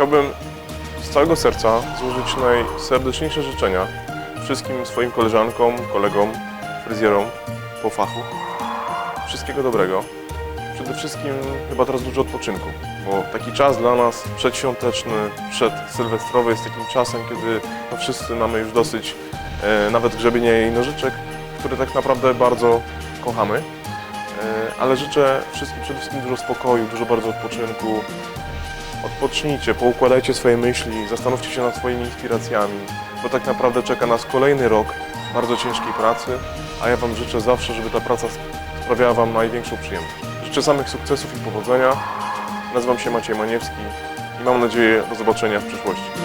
Chciałbym z całego serca złożyć najserdeczniejsze życzenia wszystkim swoim koleżankom, kolegom, fryzjerom po fachu. Wszystkiego dobrego. Przede wszystkim chyba teraz dużo odpoczynku, bo taki czas dla nas przedświąteczny, przedsylwestrowy jest takim czasem, kiedy no wszyscy mamy już dosyć e, nawet grzebienia i nożyczek, które tak naprawdę bardzo kochamy. E, ale życzę wszystkim przede wszystkim dużo spokoju, dużo bardzo odpoczynku. Odpocznijcie, poukładajcie swoje myśli, zastanówcie się nad swoimi inspiracjami, bo tak naprawdę czeka nas kolejny rok bardzo ciężkiej pracy, a ja Wam życzę zawsze, żeby ta praca sprawiała Wam największą przyjemność. Życzę samych sukcesów i powodzenia. Nazywam się Maciej Maniewski i mam nadzieję do zobaczenia w przyszłości.